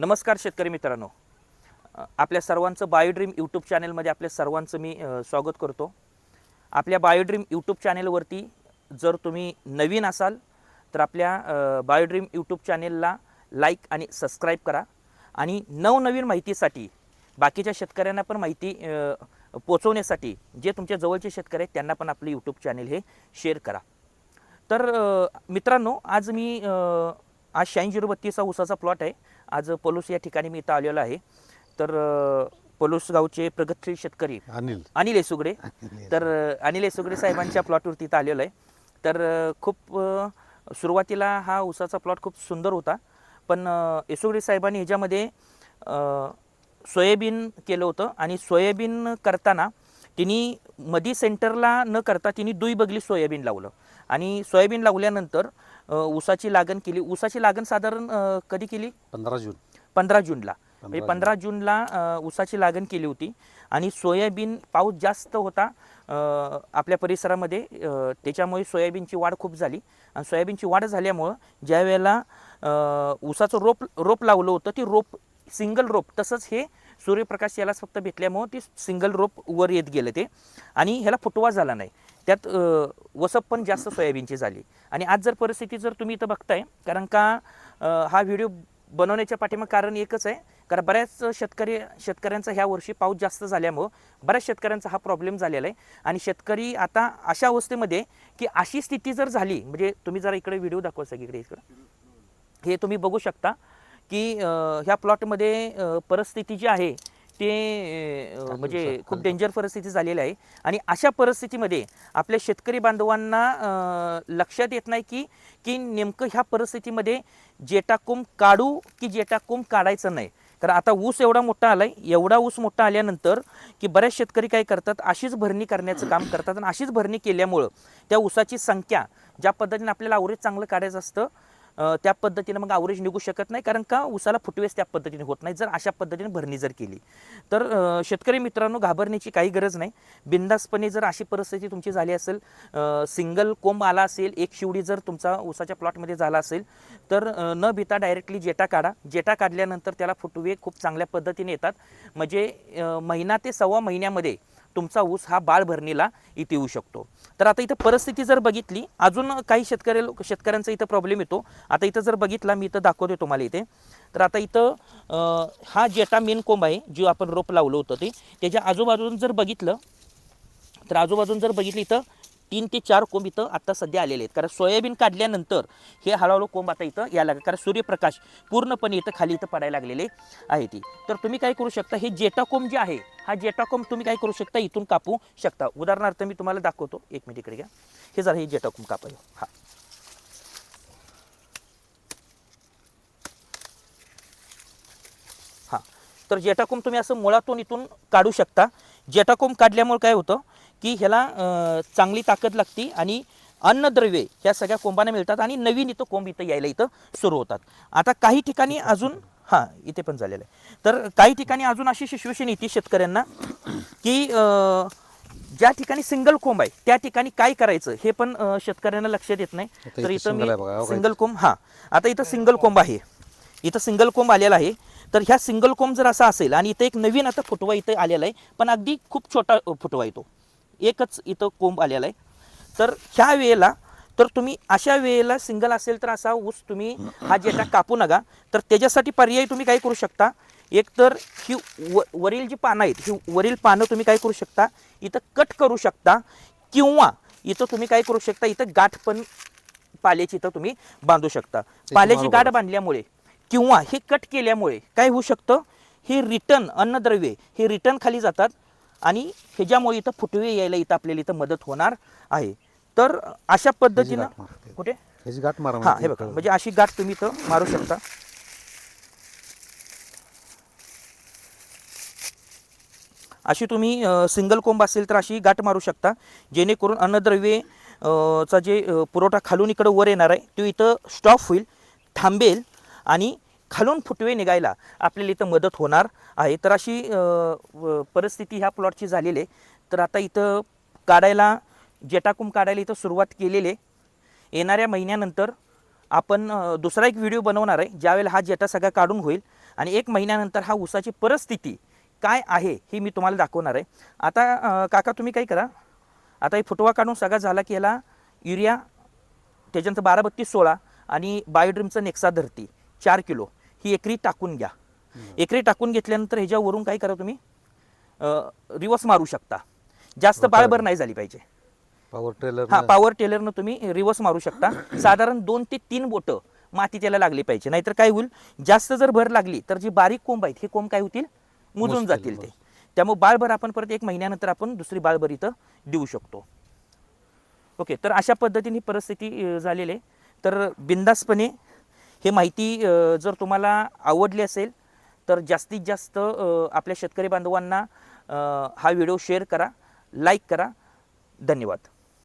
नमस्कार शेतकरी मित्रांनो. आपल्या सर्वांचं बायोड्रीम यूट्यूब चॅनलमध्ये आपल्या सर्वांचं मी स्वागत करतो. आपल्या बायोड्रीम यूट्यूब चॅनलवरती जर तुम्ही नवीन असाल तर आपल्या बायोड्रीम यूट्यूब चॅनलला लाईक आणि सबस्क्राईब करा. आणि नवनवीन माहितीसाठी बाकीच्या शेतकऱ्यांना पण माहिती पोचवण्यासाठी जे तुमच्या जवळचे शेतकरी आहेत त्यांना पण आपलं यूट्यूब चॅनेल हे शेअर करा. तर मित्रांनो आज मी आज शहाऐंशी झिरो उसाचा प्लॉट आहे. आज पलूस या ठिकाणी मी इथं आलेलो आहे. तर पलूस गावचे प्रगतशील शेतकरी अनिल. अनिल येसुगडे. तर अनिल येसुगडे साहेबांच्या प्लॉटवरती इथं आलेलो आहे. तर खूप सुरुवातीला हा उसाचा प्लॉट खूप सुंदर होता. पण येसुगडे साहेबांनी ह्याच्यामध्ये सोयाबीन केलं होतं आणि सोयाबीन करताना तिने मधी सेंटरला न करता तिने दुई बगली सोयाबीन लावलं. आणि सोयाबीन लावल्यानंतर ऊसाची लागण केली. ऊसाची लागण साधारण कधी केली? पंधरा जून. पंधरा जूनला. म्हणजे 15 पंधरा जूनला ऊसाची लागण केली होती. आणि सोयाबीन पाऊस जास्त होता आपल्या परिसरामध्ये त्याच्यामुळे सोयाबीनची वाढ खूप झाली. आणि सोयाबीनची वाढ झाल्यामुळं ज्या वेळेला ऊसाचं रोप रोप लावलं होतं ती रोप सिंगल रोप तसंच हे सूर्यप्रकाश यालाच फक्त भेटल्यामुळं ती सिंगल रोप वर येत गेलं ते. आणि ह्याला फुटवा झाला नाही. त्यात वसप पण जास्त सोयाबीनची झाली. आणि आज जर परिस्थिती जर तुम्ही इथं बघताय कारण का हा व्हिडिओ बनवण्याच्या पाठीमाग कारण एकच आहे. कारण बऱ्याच शेतकरी शेतकऱ्यांचा ह्या वर्षी पाऊस जास्त झाल्यामुळं बऱ्याच शेतकऱ्यांचा हा प्रॉब्लेम झालेला आहे. आणि शेतकरी आता अशा अवस्थेमध्ये की अशी स्थिती जर झाली म्हणजे तुम्ही जरा इकडे व्हिडिओ दाखवा सगळीकडे इकडं. हे तुम्ही बघू शकता. की ह्या प्लॉटमध्ये परिस्थिती जी आहे ते म्हणजे खूप डेंजर परिस्थिती झालेली आहे. आणि अशा परिस्थितीमध्ये आपल्या शेतकरी बांधवांना लक्षात येत नाही की की नेमकं ह्या परिस्थितीमध्ये जेटाकुम काढू की जेटाकुम काढायचं नाही. कारण आता ऊस एवढा मोठा आलाय एवढा ऊस मोठा आल्यानंतर की बऱ्याच शेतकरी काय करतात अशीच भरणी करण्याचं काम करतात आणि अशीच भरणी केल्यामुळं त्या ऊसाची संख्या ज्या पद्धतीने आपल्याला आवरेज चांगलं काढायचं असतं त्या पद्धतीने मग आवरेज निघू शकत नाही कारण का उसाला फुटवेस त्या पद्धतीने होत नाही. जर अशा पद्धतीने भरणी जर केली तर शेतकरी मित्रांनो घाबरण्याची काही गरज नाही. बिंदासपणे जर अशी परिस्थिती तुमची झाली असेल सिंगल कोंब आला असेल एक शिवडी जर तुमचा उसाच्या प्लॉटमध्ये झाला असेल तर न भिता डायरेक्टली जेटा काढा. जेटा काढल्यानंतर त्याला फुटवे खूप चांगल्या पद्धतीने येतात. म्हणजे महिना ते सव्वा महिन्यामध्ये तुमचा ऊस हा बाळभरणीला इथे येऊ शकतो. तर आता इथं परिस्थिती जर बघितली अजून काही शेतकरी शेतकऱ्यांचा इथं प्रॉब्लेम येतो. आता इथं जर बघितला मी इथं दाखवतो तुम्हाला इथे. तर आता इथं हा जेटा मेन कोंब आहे जो आपण रोप लावलं होतं ते त्याच्या आजूबाजून जर बघितलं तर आजूबाजून जर बघितली इथं तीन ते चार कोंब इथं आता सध्या आलेले आहेत. कारण सोयाबीन काढल्यानंतर हे हळूहळू कोंब आता इथं यायला लागले. कारण सूर्यप्रकाश पूर्णपणे इथं खाली इथं पडायला लागलेले आहे ती. तर तुम्ही काय करू शकता हे जेटा कोंब जे आहे हा जेटा कोंब तुम्ही काय करू शकता इथून कापू शकता. उदाहरणार्थ मी तुम्हाला दाखवतो. एक मिनिट इकडे घ्या. हे जरा हे जेटा कोंब कापाय हा. हां. तर जेटाकोंब तुम्ही असं मुळातून इथून काढू शकता. जेटाकोम काढल्यामुळे काय होतं की ह्याला चांगली ताकद लागते आणि अन्नद्रव्ये ह्या सगळ्या कोंबाने मिळतात आणि नवीन इथं कोंब इथं यायला इथं सुरू होतात. आता काही ठिकाणी अजून हां इथे पण झालेलं आहे. तर काही ठिकाणी अजून अशी सिच्युएशन येते शेतकऱ्यांना की ज्या ठिकाणी सिंगल कोंब आहे त्या ठिकाणी काय करायचं हे पण शेतकऱ्यांना लक्षात येत नाही. तर इथे मी? सिंगल कोंब हां. आता इथं सिंगल कोंब आहे. इथं सिंगल कोंब आलेला आहे. तर ह्या सिंगल कोंब जर असा असेल आणि इथं एक नवीन आता फुटवा इथं आलेला आहे पण अगदी खूप छोटा फुटवा येतो. एकच इथं कोंब आलेला आहे. तर ह्या वेळेला तर तुम्ही अशा वेळेला सिंगल असेल तर असा ऊस तुम्ही हा जेटा कापू नका. तर त्याच्यासाठी पर्याय तुम्ही काय करू शकता? एक तर ही व वरील जी पानं आहेत ही वरील पानं तुम्ही काय करू शकता? इथं कट करू शकता. किंवा इथं तुम्ही काय करू शकता? इथं गाठ पण पाल्याची इथं तुम्ही बांधू शकता. पाल्याची. गाठ बांधल्यामुळे किंवा हे कट केल्यामुळे काय होऊ शकतं? हे रिटर्न अन्नद्रव्ये हे रिटर्न खाली जातात आणि ह्याच्यामुळे इथं फुटवे यायला इथं आपल्याला इथं मदत होणार आहे. तर अशा पद्धतीनं. कुठे? गाठ मारा हां हे बघा म्हणजे अशी गाठ तुम्ही इथं मारू शकता. अशी तुम्ही सिंगल कोंब असेल तर अशी गाठ मारू शकता. जेणेकरून अन्नद्रव्ये चा जे पुरवठा खालून इकडं वर येणार आहे तो इथं स्टॉप होईल थांबेल आणि खालून फुटवे निघायला आपल्याला इथं मदत होणार आहे. तर अशी परिस्थिती ह्या प्लॉटची झालेली आहे. तर आता इथं काढायला जेटाकुम काढायला इथं सुरुवात केलेली आहे. येणाऱ्या महिन्यानंतर आपण दुसरा एक व्हिडिओ बनवणार आहे. ज्यावेळेला हा जेटा सगळा काढून होईल. आणि एक महिन्यानंतर हा उसाची परिस्थिती काय आहे हे मी तुम्हाला दाखवणार आहे. आता काका तुम्ही काय करा. आता हे फुटवा काढून सगळा झाला की याला युरिया त्याच्यानंतर बारा बत्तीस सोळा आणि बायोड्रीमचं नेक्सा धरती चार किलो. ही एकरी टाकून घ्या. एकरी टाकून घेतल्यानंतर ह्याच्यावरून काय करा तुम्ही? रिवर्स मारू शकता. जास्त बाळभर नाही झाली पाहिजे. पॉवर ट्रेलर हा पॉवर टेलरनं तुम्ही रिवर्स मारू शकता. साधारण दोन ते तीन बोटं माती त्याला लागली पाहिजे. नाहीतर काय होईल? जास्त जर भर लागली तर जी बारीक कोंब आहेत हे कोंब काय होतील? मुजून जातील ते. त्यामुळे बाळभर आपण परत एक महिन्यानंतर आपण दुसरी बाळभर इथं देऊ शकतो. ओके तर अशा पद्धतीने परिस्थिती झालेली आहे. तर बिंदासपणे हे माहिती जर तुम्हाला आवडली असेल तर जास्तीत जास्त आपल्या शेतकरी बांधवांना हा व्हिडिओ शेअर करा लाईक करा. धन्यवाद.